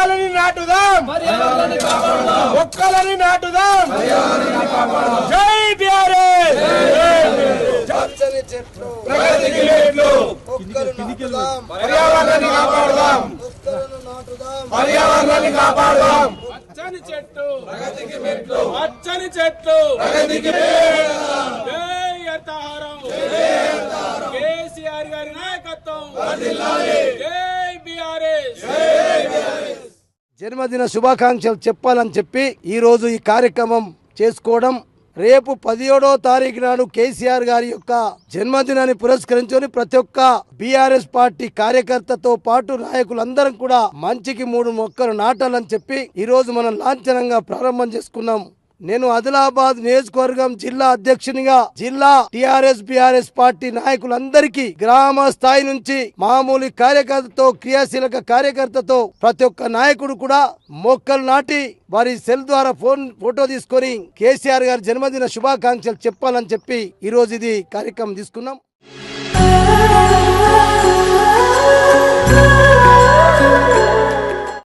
ఒక్కలని నాటుదాం. ఒక్కలని నాటుదాం. జై పచ్చని చెట్లు. పర్యావరణాన్ని పర్యావరణాన్ని కేసీఆర్ గారి నాయకత్వం. జన్మదిన శుభాకాంక్షలు చెప్పాలని చెప్పి ఈరోజు ఈ కార్యక్రమం చేసుకోవడం రేపు పదిహేడో తారీఖు నాడు కేసీఆర్ గారి యొక్క జన్మదినాన్ని పురస్కరించుకొని ప్రతి ఒక్క బీఆర్ఎస్ పార్టీ కార్యకర్తతో పాటు నాయకులందరం కూడా మంచికి మూడు మొక్కలు నాటాలని చెప్పి ఈ రోజు మనం లాంఛనంగా ప్రారంభం చేసుకున్నాం. నేను ఆదిలాబాద్ నియోజకవర్గం జిల్లా అధ్యక్షునిగా జిల్లా టిఆర్ఎస్ బిఆర్ఎస్ పార్టీ నాయకులందరికీ గ్రామ స్థాయి నుంచి మామూలు కార్యకర్తతో క్రియాశీలక కార్యకర్తతో ప్రతి ఒక్క నాయకుడు కూడా మొక్కలు నాటి వారి సెల్ ద్వారా ఫోన్ ఫోటో తీసుకొని కేసీఆర్ గారి జన్మదిన శుభాకాంక్షలు చెప్పాలని చెప్పి ఈ రోజు ఇది కార్యక్రమం తీసుకున్నాం.